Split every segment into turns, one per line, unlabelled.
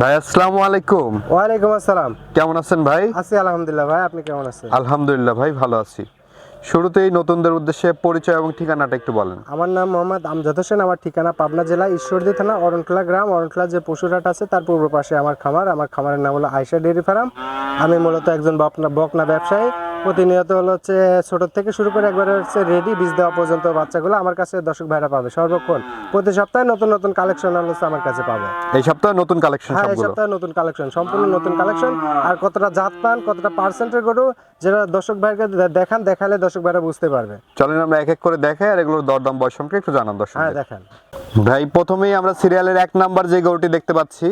ভাই আসসালামু আলাইকুম।
ওয়ালাইকুম আসসালাম।
কেমন আছেন ভাই?
আছি আলহামদুলিল্লাহ ভাই আপনি কেমন আছেন?
আলহামদুলিল্লাহ ভাই ভালো আছি। শুরুতেই নতুনদের উদ্দেশ্যে পরিচয় এবং ঠিকানাটা একটু বলেন।
আমার নাম মোহাম্মদ আমজাদ হোসেন আমার ঠিকানা পাবনা জেলা ঈশ্বরদী থানা অরণখোলা গ্রাম। অরণখোলা যে পশুরাট আছে তার পূর্ব পাশে আমার খামার। আমার খামারের নাম হলো আয়সা ডেয়ারি ফার্ম। আমি মূলত একজন বকনা বকনা ব্যবসায়ী। প্রতিনিয়ত হলো হচ্ছে ছোট থেকে শুরু করে একবারে হচ্ছে রেডি বীজ দেওয়া পর্যন্ত বাচ্চাগুলো আমার কাছে দর্শক ভাইরা পাবে। সর্বক্ষণ প্রতি সপ্তাহে নতুন নতুন কালেকশন হচ্ছে আমার কাছে পাবে।
এই সপ্তাহে নতুন কালেকশন
হ্যাঁ এই সপ্তাহে নতুন কালেকশন সম্পূর্ণ নতুন কালেকশন আর কতটা জাত পান কতটা পার্সেন্টের গরু যেটা দর্শক ভাইকে দেখান দেখালে দর্শক ভাইরা বুঝতে পারবে।
চলেন আমরা এক এক করে দেখাই আর এগুলোর দরদাম বয়স সম্পর্কে একটু জানান দর্শক
হ্যাঁ দেখেন।
ভাই প্রথমেই আমরা সিরিয়ালের এক নাম্বার যে গরুটি দেখতে পাচ্ছি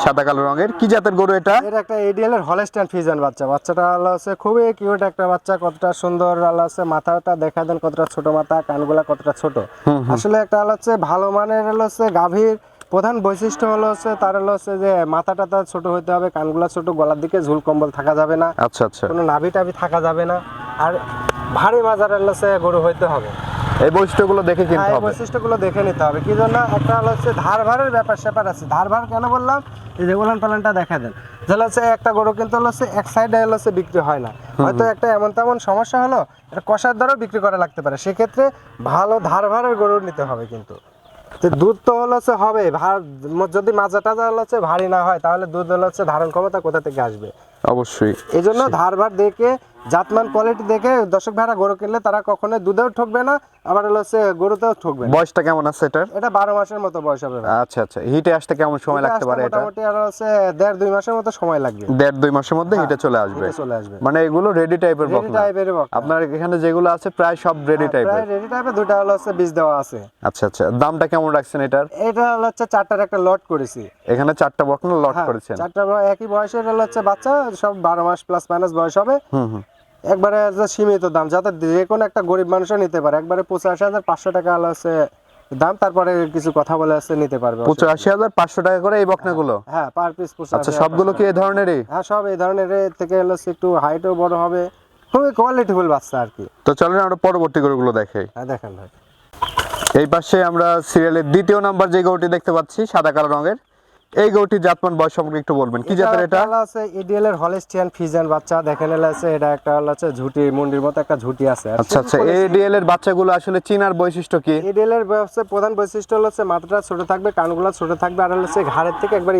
সাদা কালো রঙের। কি জাতের গরু এটা?
এর একটা এডিএল এর হলস্টাইন ফিজান বাচ্চা। বাচ্চাটা হলো হচ্ছে খুবই কিউট একটা বাচ্চা কতটা সুন্দর হলো হচ্ছে মাথাটা দেখা দেন কতটা ছোট মাথা কানগুলা কতটা ছোট। আসলে একটা হলো হচ্ছে ভালো মানের হলো হচ্ছে গাভীর প্রধান বৈশিষ্ট্য হলো হচ্ছে তার হলো হচ্ছে যে মাথাটা তার ছোট হতে হবে কানগুলা ছোট গলার দিকে ঝুল কম্বল থাকা যাবে না।
আচ্ছা আচ্ছা।
কোনো নাভি টাভি থাকা যাবে না। আর ভারী মাজার হলো হচ্ছে গরু হইতে হবে।
এই বৈশিষ্ট্যগুলো দেখে
হ্যাঁ,
কিনতে
এই
হবে।
বৈশিষ্ট্যগুলো দেখে নিতে হবে। কি জন্য? একটা হলো হচ্ছে ধার ভারের ব্যাপার স্যাপার আছে। ধার ভার কেন বললাম? এই যে উলান পালানটা দেখা দেন। যেটা হচ্ছে একটা গরু কিন্তু হচ্ছে এক সাইডে হচ্ছে বিক্রি হয় না। হয়তো একটা এমন তেমন সমস্যা হলো এটা কষার দ্বারাও বিক্রি করা লাগতে পারে। সেক্ষেত্রে ভালো ধার ভারের গরু নিতে হবে কিন্তু। দুধ তো হলো হচ্ছে হবে। ভার যদি মাজা টাজা হলো হচ্ছে ভারী না হয় তাহলে দুধ হলো হচ্ছে ধারণ ক্ষমতা কোথা থেকে আসবে?
অবশ্যই।
এই জন্য ধার ভার দেখে জাতমান কোয়ালিটি দেখে দর্শক ভাড়া গরু কিনলে তারা কখনোই দুধেও ঠকবে না আবার হলো হচ্ছে গরুতেও ঠকবে না।
বয়সটা কেমন আছে এটার?
এটা বারো মাসের মতো বয়স হবে ভাই।
আচ্ছা আচ্ছা। হিটে আসতে কেমন সময় লাগতে পারে এটা?
মোটামুটি আর হচ্ছে দেড় দুই মাসের মতো সময় লাগবে।
দেড় দুই মাসের মধ্যে হিটে চলে আসবে।
এটা চলে আসবে।
মানে এগুলো রেডি টাইপের
রেডি
বকনা।
টাইপের
আপনার এখানে যেগুলো আছে প্রায় সব রেডি
প্রায়
টাইপের
রেডি টাইপের দুটা হলো হচ্ছে বীজ দেওয়া আছে।
আচ্ছা আচ্ছা। দামটা কেমন রাখছেন এটার?
এটা হলো হচ্ছে চারটার একটা লট করেছি।
এখানে চারটা বকনা লট
হ্যাঁ,
করেছেন।
চারটা একই বয়সের হলো হচ্ছে বাচ্চা সব বারো মাস প্লাস মাইনাস বয়স হবে। একবারে সীমিত দাম যাতে যে কোনো একটা গরিব মানুষও নিতে পারে। একবারে পঁচাশি হাজার পাঁচশো টাকা হচ্ছে দাম তারপরে কিছু কথা বলে হচ্ছে নিতে পারবে
পঁচাশি হাজার পাঁচশো টাকা করে এই বকনাগুলো?
হ্যাঁ পার পিস
আচ্ছা সবগুলো কি এই ধরনেরই?
হ্যাঁ সব এই ধরনের থেকে হলো একটু হাইটও বড় হবে। খুবই কোয়ালিটিফুল বাচ্চা আর কি।
তো চলেন আমরা পরবর্তী গরুগুলো দেখাই।
হ্যাঁ দেখেন ভাই।
এই পাশে আমরা সিরিয়ালের দ্বিতীয় নাম্বার যে গরুটি দেখতে পাচ্ছি সাদা কালো রঙের। এই গরুটি জাতমান বয়স সম্পর্কে একটু বলবেন। কি জাতের এটা?
আছে ইডিএল এর হলস্টিয়ান ফিজিয়ান বাচ্চা। দেখেন এলে আছে এটা একটা হলো আছে ঝুটি মুন্ডির মতো একটা ঝুটি আছে।
আচ্ছা আচ্ছা এডিএল এর বাচ্চাগুলো আসলে চীনার বৈশিষ্ট্য কি?
ইডিএল এর ব্যবসায় প্রধান বৈশিষ্ট্য হলো হচ্ছে মাথাটা ছোট থাকবে কানগুলো ছোট থাকবে আর হলো হচ্ছে ঘাড়ের থেকে একবার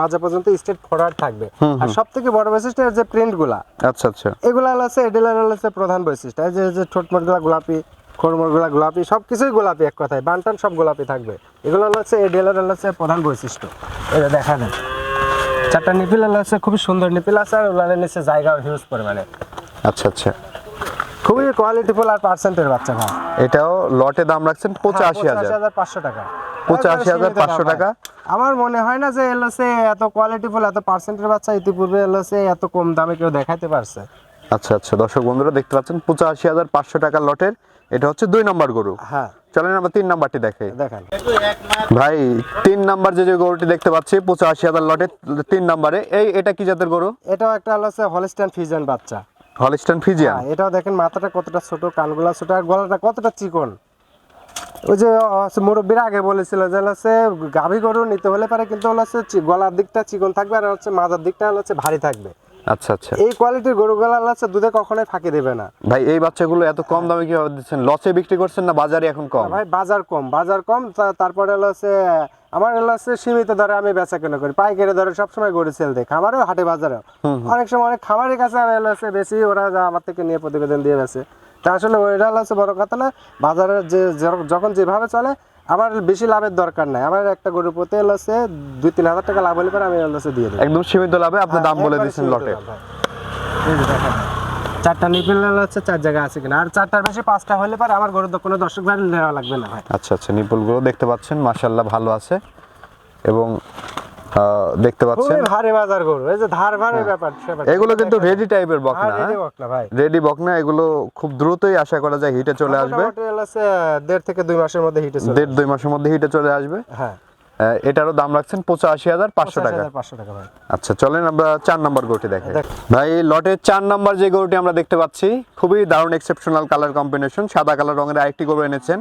মাঝা পর্যন্ত স্ট্রেট ফরওয়ার্ড থাকবে। আর সব থেকে বড় বৈশিষ্ট্য এর যে প্রিন্টগুলা।
আচ্ছা আচ্ছা।
এগুলো হলো হচ্ছে ইডিএল এর হলো হচ্ছে প্রধান বৈশিষ্ট্য। এই যে যে ঠোঁটমোটগুলা গোলাপি খোরমোটগুলা গোলাপি সব কিছুই গোলাপি এক কথায়। বানটান সব গোলাপি থাকবে। এগুলো হচ্ছে এর হলো হচ্ছে প্রধান বৈশিষ্ট্য। এই যে দেখা দেন চারটা নিপিল হচ্ছে খুবই সুন্দর নিপিল আছে আর ওগুলোর নিচে জায়গাও হিউজ পরিমাণে।
আচ্ছা আচ্ছা।
খুবই কোয়ালিটিফুল আর পার্সেন্টের বাচ্চা ভাই।
এটাও লটে দাম রাখছেন পঁচাশি হাজার।
হাজার পাঁচশো টাকা।
পঁচাশি হাজার পাঁচশো টাকা?
আমার মনে হয় না যে এলসে এত কোয়ালিটিফুল এত পার্সেন্টের বাচ্চা ইতিপূর্বে এলসে এত কম দামে কেউ দেখাতে পারছে।
আচ্ছা আচ্ছা। দর্শক বন্ধুরা দেখতে পাচ্ছেন পঁচাশি হাজার পাঁচশো টাকার লটের। এটা হচ্ছে দুই নম্বর গরু।
হ্যাঁ।
চলেন আমরা তিন নাম্বারটি
দেখেন।
ভাই তিন নাম্বার যে যে গরুটি দেখতে পাচ্ছি পঁচাশি হাজার লটে তিন নাম্বারে। এই এটা কি জাতের গরু?
এটাও একটা হচ্ছে হলস্টাইন ফিজিয়ান বাচ্চা।
হলিস্টান ফিজিয়ান
এটাও দেখেন মাথাটা কতটা ছোট কানগুলা ছোট আর গলাটা কতটা চিকন। ওই যে মুরব্বীরা আগে বলেছিল যে হচ্ছে গাভী গরু নিতে হলে পারে কিন্তু হচ্ছে গলার দিকটা চিকন থাকবে আর হচ্ছে মাথার দিকটা হচ্ছে ভারী থাকবে।
আচ্ছা আচ্ছা।
এই কোয়ালিটির গরুগুলো দুধে কখনোই ফাঁকি দেবে না।
ভাই এই বাচ্চাগুলো এত কম দামে কীভাবে দিচ্ছেন? লসে বিক্রি করছেন না বাজারে এখন কম?
ভাই বাজার কম বাজার কম তারপরে হলো হচ্ছে আমার হচ্ছে সীমিত দরে আমি বেচা কেনা করি পাইকারি দরে সবসময় গরু সেল দেয় খামারেও হাটে বাজারেও। অনেক সময় অনেক খামারের কাছে আমি হচ্ছে বেশি ওরা আমার থেকে নিয়ে প্রতিবেদন দিয়ে বেছে তা আসলে ওইটা হচ্ছে বড় কথা না বাজারের যে- যখন যেভাবে চলে আমার বেশি লাভের দরকার নাই। আমার একটা গরু প্রতি হলো দুই তিন হাজার টাকা লাভ হলে পরে আমি হলো দিয়ে দিই
একদম সীমিত লাভে আপনি দাম বলে
দিয়েছেন
দিচ্ছেন লটে।
দাম, ভাই। এই যে দেখেন। চারটা নিপিল হচ্ছে চার জায়গা আছে কিনা। আর চারটার বেশি পাঁচটা হলে পরে আমার গরু কোনো দর্শক ভাই নেওয়া লাগবে না ভাই।
আচ্ছা আচ্ছা নিপুলগুলো দেখতে পাচ্ছেন মাশাল্লাহ ভালো আছে। এবং দেখতে পাচ্ছেন।
ভারী বাজার গরু। এই যে ধার ভারের ব্যাপার
এগুলো কিন্তু রেডি টাইপের বকনা
হ্যাঁ, ready বকনা ভাই।
রেডি বকনা এগুলো খুব দ্রুতই আশা করা যায় হিটে চলে আসবে।
দেড় থেকে দুই মাসের মধ্যে হিটে চলে
দেড় দুই মাসের মধ্যে হিটে চলে আসবে।
হ্যাঁ।
এটারও দাম রাখছেন পঁচাশি হাজার পাঁচশো টাকা।
পাঁচশো টাকা ভাই।
আচ্ছা চলেন আমরা চার নম্বর গরুটি
দেখ।
ভাই লটের চার নম্বর যে গরুটি আমরা দেখতে পাচ্ছি খুবই দারুণ এক্সেপশনাল কালার কম্বিনেশন সাদা কালার রঙের আরেকটি গরু এনেছেন।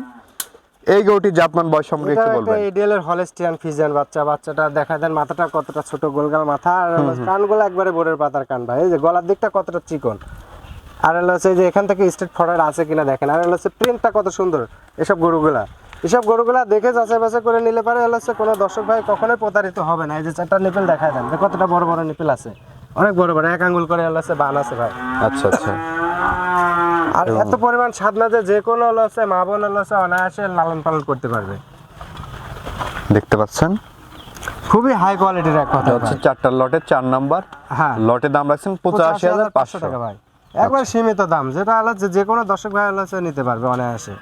এই গরুটির জাতমান বয়স সম্পর্কে একটু বলবেন?
এডিএল এর হলেস্টিয়ান ফিজিয়ান বাচ্চা। বাচ্চাটা দেখা দেন মাথাটা কতটা ছোট গোলগাল মাথা আর কানগুলো একবারে বোরের পাতার কান ভাই। এই যে গলার দিকটা কতটা চিকন। আর হলো হচ্ছে যে এখান থেকে স্টেট ফডার আছে কিনা দেখেন। আর হলো প্রিন্টটা কত সুন্দর এসব গরুগুলা। এসব গরুগুলা দেখে যাচাই বাছাই করে নিলে পারে হচ্ছে কোনো দর্শক ভাই কখনোই প্রতারিত হবে না। এই যে চারটা নিপেল দেখায় দেন যে কতটা বড় বড় নিপেল আছে। অনেক বড় বড় এক আঙ্গুল করে হচ্ছে বান আছে ভাই।
আচ্ছা আচ্ছা।
আর এত পরিমাণ সাধনা যে যে কোনো হচ্ছে মা বোন হচ্ছে অনায়াসে লালন পালন করতে পারবে।
দেখতে পাচ্ছেন?
খুবই হাই কোয়ালিটির এক কথা
হচ্ছে চারটার লটের চার নাম্বার।
হ্যাঁ।
লটের দাম রাখছেন পঁচাশি হাজার পাঁচশো
টাকা ভাই। একবার সীমিত দাম যেটা হলো যে কোনো দর্শক ভাই হচ্ছে নিতে পারবে অনায়াসে।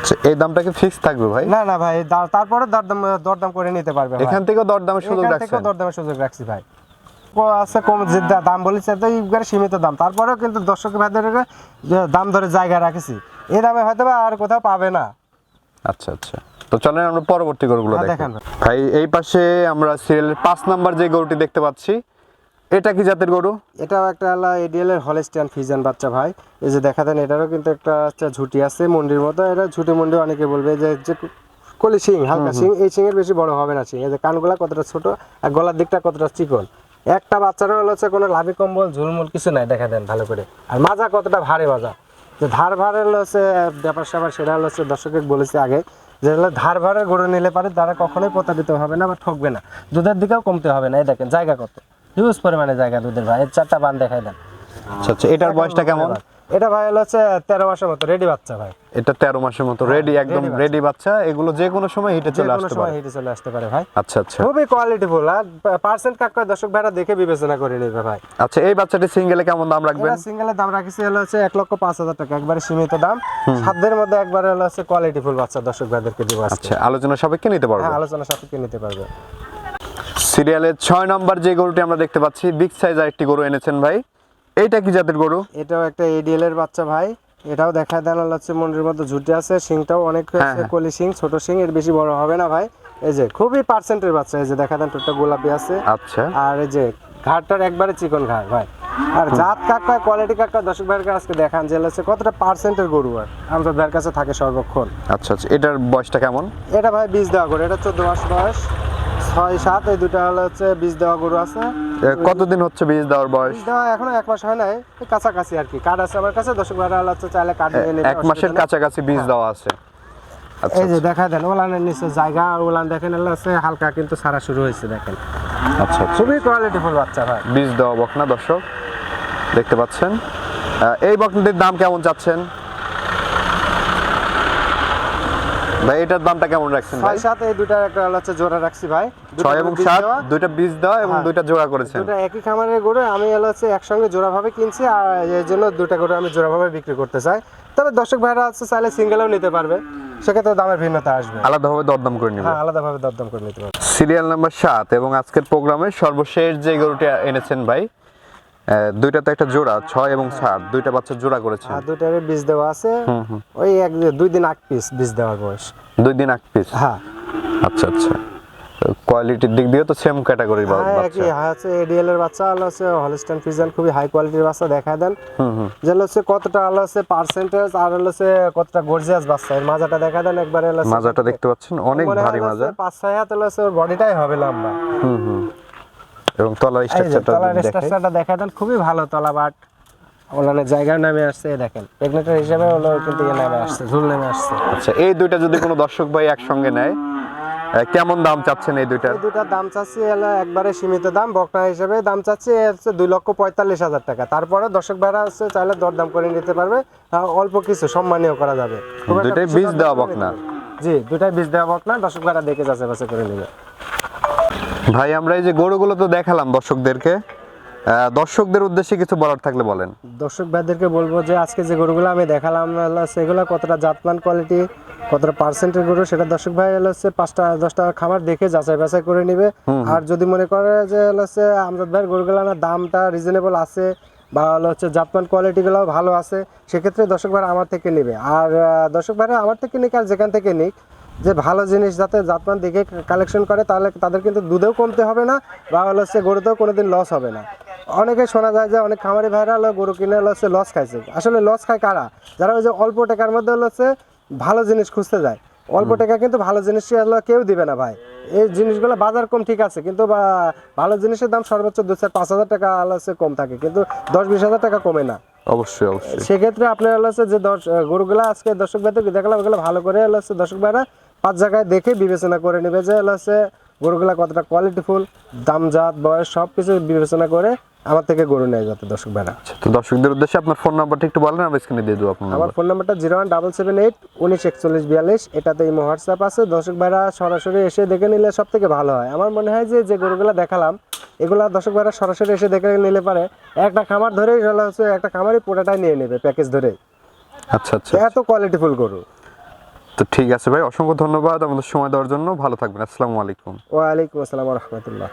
আচ্ছা, এই দামটা কি ফিক্স থাকবে ভাই?
না না ভাই তারপরে দরদাম দরদাম করে নিতে পারবে।
এখান থেকেও দরদামের সুযোগ
রাখছি
এখান
থেকেও দরদামের সুযোগ রাখছি ভাই। আছে কম যে দাম বলেছে তো একবারে সীমিত দাম। তারপরেও কিন্তু দর্শক ভাইদের যে দাম ধরে জায়গা রাখেছি। এই দামে হয়তো আর কোথাও পাবে না।
আচ্ছা আচ্ছা। তো চলেন আমরা পরবর্তী গরুগুলো
দেখেন।
ভাই এই পাশে আমরা সিরিয়ালের পাঁচ নাম্বার যে গরুটি দেখতে পাচ্ছি এটা কি জাতের গরু?
এটাও একটা হলো এডিএল এর হলেস্টিয়ান ফিজিয়ান বাচ্চা ভাই। এই যে দেখা দেন এটারও কিন্তু একটা হচ্ছে ঝুটি আছে মন্ডির মতো। এটা ঝুটি মন্ডি অনেকে বলবে যে যে কলি সিং হালকা সিং এই সিং এর বেশি বড় হবে না সিং এই যে কানগুলা কতটা ছোট আর গলার দিকটা কতটা চিকন। একটা বাচ্চারও হচ্ছে কোনো লাভি কম্বল ঝুলমুল কিছু নাই দেখা দেন ভালো করে। আর মাজা কতটা ভারী মাজা? যে ধার হলো হচ্ছে ব্যাপার স্যাপার সেটা হচ্ছে দর্শকের বলেছি আগে যে হলো ধার ভারে গড়ে নিলে পারে তারা কখনোই প্রতারিত হবে না বা ঠকবে না। দুধের দিকেও কমতে হবে না এই দেখেন জায়গা কত? হিউজ পরিমাণে জায়গা দুধের ভাই এর চারটা বান দেখাই দেন।
আচ্ছা আচ্ছা এটার বয়সটা কেমন?
এটা ভাই হলো হচ্ছে তেরো মাসের মতো রেডি বাচ্চা ভাই।
এটা তেরো মাসের মতো রেডি একদম রেডি বাচ্চা। এগুলো যে কোনো সময় হিটে চলে আসতে পারে।
হেঁটে চলে আসতে পারে ভাই।
আচ্ছা আচ্ছা।
খুবই কোয়ালিটিফুল আর পার্সেন্ট কাক করে দর্শক ভাইরা দেখে বিবেচনা করে নেবে ভাই।
আচ্ছা এই বাচ্চাটি সিঙ্গেলে কেমন দাম রাখবেন?
এটা সিঙ্গেলের দাম রাখিছি হলো হচ্ছে এক লক্ষ পাঁচ হাজার টাকা একবারে সীমিত দাম। সাধ্যের মধ্যে একবারে হলো হচ্ছে কোয়ালিটিফুল বাচ্চা দর্শক ভাইদেরকে দিব
আচ্ছা আলোচনা সাপেক্ষে নিতে পারবে?
হ্যাঁ আলোচনা সাপেক্ষে নিতে পারবে।
সিরিয়ালের ছয় নম্বর যে গরুটি আমরা দেখতে পাচ্ছি বিগ সাইজ একটি গরু এনেছেন ভাই। এটা কি জাতের গরু?
এটাও একটা এডিএল এর বাচ্চা ভাই। এটাও দেখা দেন হলো হচ্ছে মন্ডির মতো ঝুটে আছে শিংটাও অনেক
হ্যাঁ, হ্যাঁ।
কলি শিং ছোট শিং এর বেশি বড় হবে না ভাই। এই যে খুবই পার্সেন্টের বাচ্চা এই যে দেখা দেন টোটটা গোলাপি আছে।
আচ্ছা।
আর এই যে ঘাটটার একবারে চিকন ঘাট ভাই। আর জাত কাকা কোয়ালিটি কাকা দর্শক ভাইয়ের কাছে আজকে দেখান যে হচ্ছে কতটা পার্সেন্টের গরু আর? আমাদের ভাইয়ের কাছে থাকে সর্বক্ষণ।
আচ্ছা আচ্ছা এটার বয়সটা কেমন?
এটা ভাই বীজ দেওয়া গরু এটা চোদ্দ মাস বয়স। ছয় সাত এই দুটা হলো হচ্ছে বীজ দেওয়া গরু আছে।
কতদিন হচ্ছে বীজ দেওয়ার বয়স?
দেওয়া এখনও এক মাস হয় নাই কাছাকাছি আর কি। কার্ড আছে আমার কাছে দর্শক ভাইরা হলো হচ্ছে চাইলে কার্ড
এক মাসের। কাছাকাছি বীজ দেওয়া আছে। আচ্ছা
এই যে দেখা দেন ওলানের নিচে জায়গা আর ওলান দেখেন হচ্ছে হালকা কিন্তু সারা শুরু হয়েছে দেখেন।
আচ্ছা আচ্ছা।
খুবই কোয়ালিটিফুল বাচ্চা ভাই।
বীজ দেওয়া বকনা দর্শক? দেখতে পাচ্ছেন। এই বকনাটির দাম কেমন চাচ্ছেন? ভাই এটার দামটা কেমন রাখছেন ভাই?
সাত এই দুটার একটা হচ্ছে জোড়া রাখছি ভাই। দুটো
ছয় এবং
বীজ
সাত
দেওয়া।
দুইটা বীজ দেওয়া এবং
হ্যাঁ।
দুইটা জোড়া করেছেন।
দুটো একই খামারের গরু আমি হচ্ছে একসঙ্গে জোড়াভাবে কিনছি আর এই জন্য দুটা গরু আমি জোড়াভাবে বিক্রি করতে চাই। তবে দর্শক ভাইরা আছে চাইলে সিঙ্গেলও নিতে পারবে। সেক্ষেত্রে দামের ভিন্নতা আসবে।
আলাদাভাবে দরদাম করে নিব।
হ্যাঁ আলাদাভাবে দরদাম করে নিতে পারবে।
সিরিয়াল নাম্বার সাত এবং আজকের প্রোগ্রামের সর্বশেষ যে গরুটি এনেছেন ভাই দুইটা তো একটা জোড়া ছয় এবং সাত দুইটা বাচ্চা জোড়া করেছেন।
আর দুটারে বীজ দেওয়া আছে। ওই এক দুই দিন আগ পিস বীজ দেওয়ার বয়স।
দুই দিন এক পিস?
হ্যাঁ।
আচ্ছা আচ্ছা। কোয়ালিটির দিক দিয়ে তো সেম ক্যাটাগরি
হ্যাঁ
বাচ্চা।
হ্যাঁ হচ্ছে এডিএল এর বাচ্চা হলো হচ্ছে হলিস্টান ফিজান খুবই হাই কোয়ালিটির বাচ্চা দেখা দেন।
হুম হুম।
যে হচ্ছে কতটা হলো হচ্ছে পার্সেন্টেজ আর হলো হচ্ছে কতটা গর্জিয়াস বাচ্চা। এর মাজাটা দেখা দেন একবার হলো
মাজাটা দেখতে পাচ্ছেন অনেক ভারী মাজা।
পাঁচ ছয় হাত হলো ওর বডিটাই হবে লম্বা।
হুম হুম। এবং তলার স্ট্রাকচারটা
তলার স্ট্রাকচারটা দেখা দেন খুবই ভালো তলা বাট জায়গায় নামে আসছে দেখেন। প্রেগনেন্টার হিসেবে হলো কিন্তু নামে আসছে ঝুল নেমে আসছে।
আচ্ছা এই দুইটা যদি কোনো দর্শক ভাই একসঙ্গে নেয় কেমন দাম চাচ্ছেন এই দুইটার?
দাম চাচ্ছি হলো একবারে সীমিত দাম বকনা হিসেবে দাম চাচ্ছি হচ্ছে দুই লক্ষ পঁয়তাল্লিশ হাজার টাকা। তারপরে দর্শক ভাইরা হচ্ছে চাইলে দরদাম করে নিতে পারবে। অল্প কিছু সম্মানীয় করা যাবে।
দুইটাই বীজ দেওয়া বকনা?
জি দুটাই বীজ দেওয়া বকনা দর্শক ভাইরা দেখে যাচ্ছে বাসে করে নেবে।
ভাই আমরা এই যে গরুগুলো তো দেখালাম দর্শকদেরকে। দর্শকদের উদ্দেশ্যে কিছু বলার থাকলে বলেন।
দর্শক ভাইদেরকে বলব যে আজকে যে গরুগুলো আমি দেখালাম সেগুলো কতটা জাতমান কোয়ালিটি কতটা পার্সেন্টের গরু সেটা দর্শক ভাই হচ্ছে পাঁচটা দশটা খামার দেখে যাচাই বাছাই করে নিবে। আর যদি মনে করে যে হচ্ছে আমজাদ ভাইয়ের গরুগুলো না দামটা রিজনেবল আছে বা হলো হচ্ছে জাতমান কোয়ালিটিগুলো ভালো আছে সেক্ষেত্রে দর্শক ভাই আমার থেকে নেবে। আর দর্শক ভাইরা আমার থেকে নিক আর যেখান থেকে নিক যে ভালো জিনিস যাতে জাতমান দেখে কালেকশন করে তাহলে তাদের কিন্তু দুধেও কমতে হবে না বা হলো হচ্ছে গরুতেও কোনোদিন লস হবে না। অনেকে শোনা যায় যে অনেক খামারি ভাইরা হলো গরু কিনে হলো হচ্ছে লস খাইছে। আসলে লস খায় কারা? যারা ওই যে অল্প টাকার মধ্যে হলো হচ্ছে ভালো জিনিস খুঁজতে যায়। অল্প টাকা কিন্তু ভালো জিনিস কেউ দিবে না ভাই। এই জিনিসগুলো বাজার কম ঠিক আছে কিন্তু ভালো জিনিসের দাম সর্বোচ্চ দু চার পাঁচ হাজার টাকা হলো হচ্ছে কম থাকে কিন্তু দশ বিশ হাজার টাকা কমে না।
অবশ্যই অবশ্যই।
সেক্ষেত্রে আপনার হলো হচ্ছে যে দশ গরুগুলো আজকে দর্শক ভাইদের দেখলাম ওগুলো ভালো করে হলো হচ্ছে দর্শক ভাইরা পাঁচ জায়গায় দেখে বিবেচনা করে নেবে যে হচ্ছে গরুগুলা কতটা কোয়ালিটিফুল দামজাত বয়স সব কিছু বিবেচনা করে আমার থেকে গরু নেয় যাতে দর্শক
আচ্ছা, তো দর্শকদের উদ্দেশ্যে আপনার ফোন নাম্বারটা একটু বলেন আমি স্ক্রিনে দিয়ে দেবো আপনার
আমার ফোন নাম্বারটা zero one double seven eight উনিশ একচল্লিশ বিয়াল্লিশ এটাতে ইমো হোয়াটসঅ্যাপ আছে। দর্শক ভাইরা সরাসরি এসে দেখে নিলে সব থেকে ভালো হয়। আমার মনে হয় যে যে গরুগুলো দেখালাম এগুলা দর্শক ভাইরা সরাসরি এসে দেখে নিলে পারে একটা খামার ধরেই হচ্ছে একটা খামারই পুরোটাই নিয়ে নেবে প্যাকেজ ধরে
আচ্ছা আচ্ছা
এত কোয়ালিটিফুল গরু।
তো ঠিক আছে ভাই, অসংখ্য ধন্যবাদ আমাদের সময় দেওয়ার জন্য। ভালো থাকবেন, আসসালামু আলাইকুম।
ওয়ালাইকুম আসসালাম রহমতুল্লাহ।